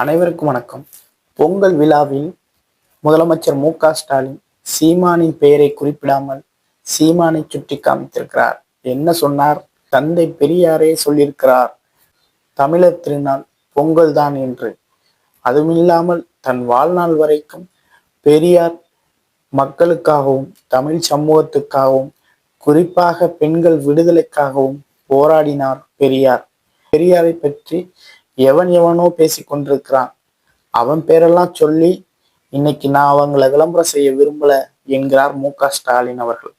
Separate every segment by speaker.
Speaker 1: அனைவருக்கும் வணக்கம். பொங்கல் விழாவில் முதலமைச்சர் மு க ஸ்டாலின் சீமானின் பெயரை குறிப்பிடாமல் சீமானை சுட்டி காமித்திருக்கிறார். என்ன சொன்னார்? தந்தை பெரியாரே சொல்லியிருக்கிறார். தமிழர் திருநாள் பொங்கல் தான் என்று. அதுமில்லாமல் தன் வாழ்நாள் வரைக்கும் பெரியார் மக்களுக்காகவும் தமிழ் சமூகத்துக்காகவும் குறிப்பாக பெண்கள் விடுதலைக்காகவும் போராடினார் பெரியார். பெரியாரை பற்றி எவன் எவனோ பேசி கொண்டிருக்கிறான். அவன் பேரெல்லாம் சொல்லி இன்னைக்கு நான் அவங்கள விளம்பரம் செய்ய விரும்பல என்கிறார் மு. க. ஸ்டாலின் அவர்கள்.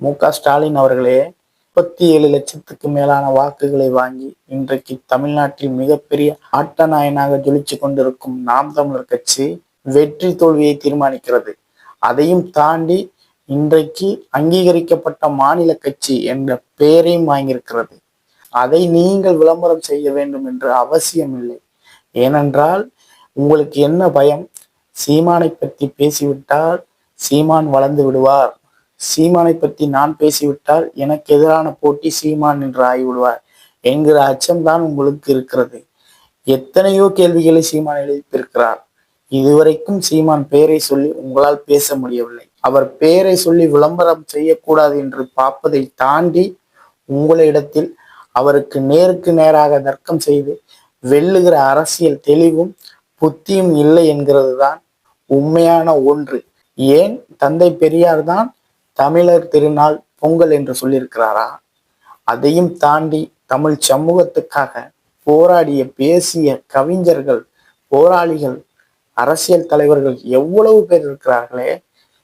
Speaker 1: மு. க. ஸ்டாலின் அவர்களே முப்பத்தி ஏழு லட்சத்துக்கு மேலான வாக்குகளை வாங்கி இன்றைக்கு தமிழ்நாட்டில் மிகப்பெரிய ஆட்ட நாயனாக ஜொலிச்சு கொண்டிருக்கும் நாம் தமிழர் கட்சி வெற்றி தோல்வியை தீர்மானிக்கிறது. அதையும் தாண்டி இன்றைக்கு அங்கீகரிக்கப்பட்ட மாநில கட்சி என்ற பெயரையும் வாங்கியிருக்கிறது. அதை நீங்கள் விளம்பரம் செய்ய வேண்டும் என்று அவசியம் இல்லை ஏனென்றால் உங்களுக்கு என்ன பயம்? சீமானை பற்றி பேசிவிட்டால் சீமான் வளர்ந்து விடுவார். சீமானை பற்றி நான் பேசிவிட்டால் எனக்கு எதிரான போட்டி சீமான் என்று ஆகிவிடுவார். என்கிற அச்சம்தான் உங்களுக்கு இருக்கிறது. எத்தனையோ கேள்விகளை சீமான் எழுப்பியிருக்கிறார். இதுவரைக்கும் சீமான் பெயரை சொல்லி உங்களால் பேச முடியவில்லை. அவர் பெயரை சொல்லி விளம்பரம் செய்யக்கூடாது என்று பார்ப்பதை தாண்டி உங்களிடத்தில் அவருக்கு நேருக்கு நேராக தர்க்கம் செய்து வெல்லுகிற அரசியல் தெளிவும் புத்தியும் இல்லை என்கிறது தான் உண்மையான ஒன்று. ஏன்? தந்தை பெரியார் தான் தமிழர் திருநாள் பொங்கல் என்று சொல்லியிருக்கிறாரா? அதையும் தாண்டி தமிழ் சமூகத்துக்காக போராடிய பேசிய கவிஞர்கள் போராளிகள் அரசியல் தலைவர்கள் எவ்வளவு பேர் இருக்கிறார்களே?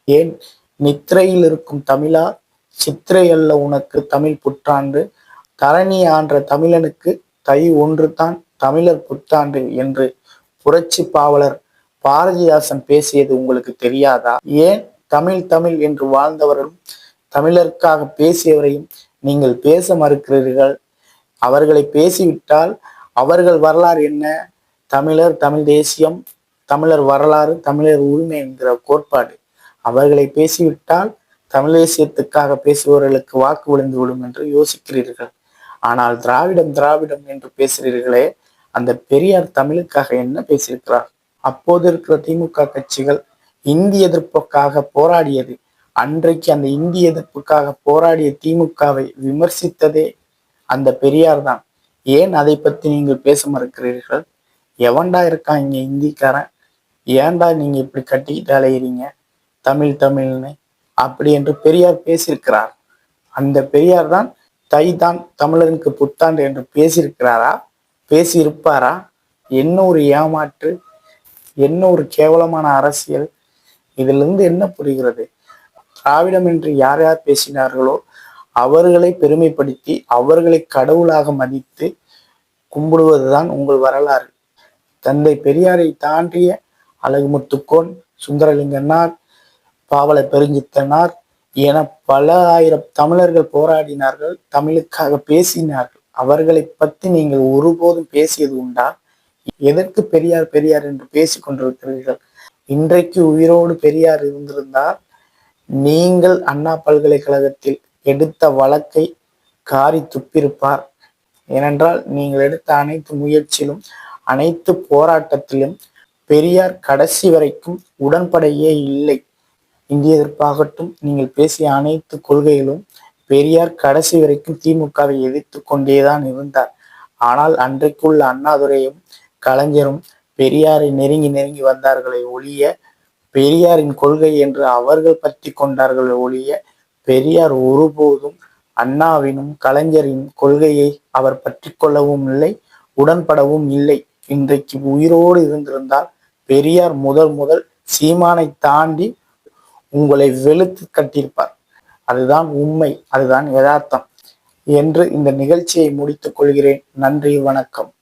Speaker 1: ஏன்? நித்திரையில் இருக்கும் தமிழா? சித்திரை அல்ல உனக்கு தமிழ் புற்றாண்டு தரணி ஆன்ற தமிழனுக்கு தை ஒன்று தான் தமிழர் புத்தாண்டு என்று புரட்சி பாவலர் பாரதிதாசன் பேசியது உங்களுக்கு தெரியாதா? ஏன் தமிழ் தமிழ் என்று வாழ்ந்தவர்களும் தமிழருக்காக பேசியவரையும் நீங்கள் பேச மறுக்கிறீர்கள்? அவர்களை பேசிவிட்டால் அவர்கள் வரலாறு என்ன? தமிழர் தமிழ் தேசியம் தமிழர் வரலாறு தமிழர் உரிமை என்கிற கோட்பாடு. அவர்களை பேசிவிட்டால் தமிழ் தேசியத்துக்காக பேசுபவர்களுக்கு வாக்கு விழுந்து விடும் என்று யோசிக்கிறீர்கள். ஆனால் திராவிடம் திராவிடம் என்று பேசுகிறீர்களே அந்த பெரியார் தமிழுக்காக என்ன பேசியிருக்கிறார்? அப்போது இருக்கிற திமுக கட்சிகள் இந்தி எதிர்ப்புக்காக போராடியது அன்றைக்கு அந்த இந்தி எதிர்ப்புக்காக போராடிய திமுகவை விமர்சித்ததே அந்த பெரியார் தான். ஏன் அதை பத்தி நீங்கள் பேச மறுக்கிறீர்கள்? எவன்டா இருக்கான் இங்க இந்திக்காரன்? ஏன்டா நீங்க இப்படி கட்டிக்கிட்டு அலையிறீங்க? தமிழ் தமிழ்னு அப்படி என்று பெரியார் பேசியிருக்கிறார். அந்த பெரியார் தான் தை தான் தமிழருக்கு புத்தாண்டு என்று பேசியிருக்கிறாரா? பேசியிருப்பாரா? என்ன ஒரு ஏமாற்று என்ன ஒரு கேவலமான அரசியல் இதிலிருந்து என்ன புரிகிறது? திராவிடம் என்று யார் யார் பேசினார்களோ அவர்களை பெருமைப்படுத்தி அவர்களை கடவுளாக மதித்து கும்பிடுவதுதான் உங்கள் வரலாறு. தந்தை பெரியாரை தாண்டிய அழகுமுத்துக்கோன் சுந்தரலிங்கனார் பாவல பெருஞ்சித்தனார் என பல ஆயிரம் தமிழர்கள் போராடினார்கள் தமிழுக்காக பேசினார்கள். அவர்களை பற்றி நீங்கள் ஒருபோதும் பேசியது உண்டா? எதற்கு பெரியார் பெரியார் என்று பேசி கொண்டிருக்கிறீர்கள்? இன்றைக்கு உயிரோடு பெரியார் இருந்திருந்தால் நீங்கள் அண்ணா பல்கலைக்கழகத்தில் எடுத்த வழக்கை காரி துப்பிருப்பார் ஏனென்றால் நீங்கள் எடுத்த அனைத்து முயற்சியிலும் அனைத்து போராட்டத்திலும் பெரியார் கடைசி வரைக்கும் உடன்படையே இல்லை. இந்திய எதிர்ப்பாகட்டும் நீங்கள் பேசிய அனைத்து கொள்கைகளும் பெரியார் கடைசி வரைக்கும் திமுகவை எதிர்த்து கொண்டேதான் இருந்தார். ஆனால் அன்றைக்குள்ள அண்ணாதுரையும் கலைஞரும் பெரியாரை நெருங்கி நெருங்கி வந்தார்களை ஒழிய பெரியாரின் கொள்கை என்று அவர்கள் பற்றி கொண்டார்களை ஒழிய பெரியார் ஒருபோதும் அண்ணாவினும் கலைஞரின் கொள்கையை அவர் பற்றி கொள்ளவும் இல்லை உடன்படவும் இல்லை. இன்றைக்கு உயிரோடு இருந்திருந்தால் பெரியார் முதல் முதல் சீமானை தாண்டி உங்களை வெளுத்து கட்டியிருப்பார். அதுதான் உண்மை அதுதான் யதார்த்தம். என்று இந்த நிகழ்ச்சியை முடித்துக் கொள்கிறேன். நன்றி வணக்கம்.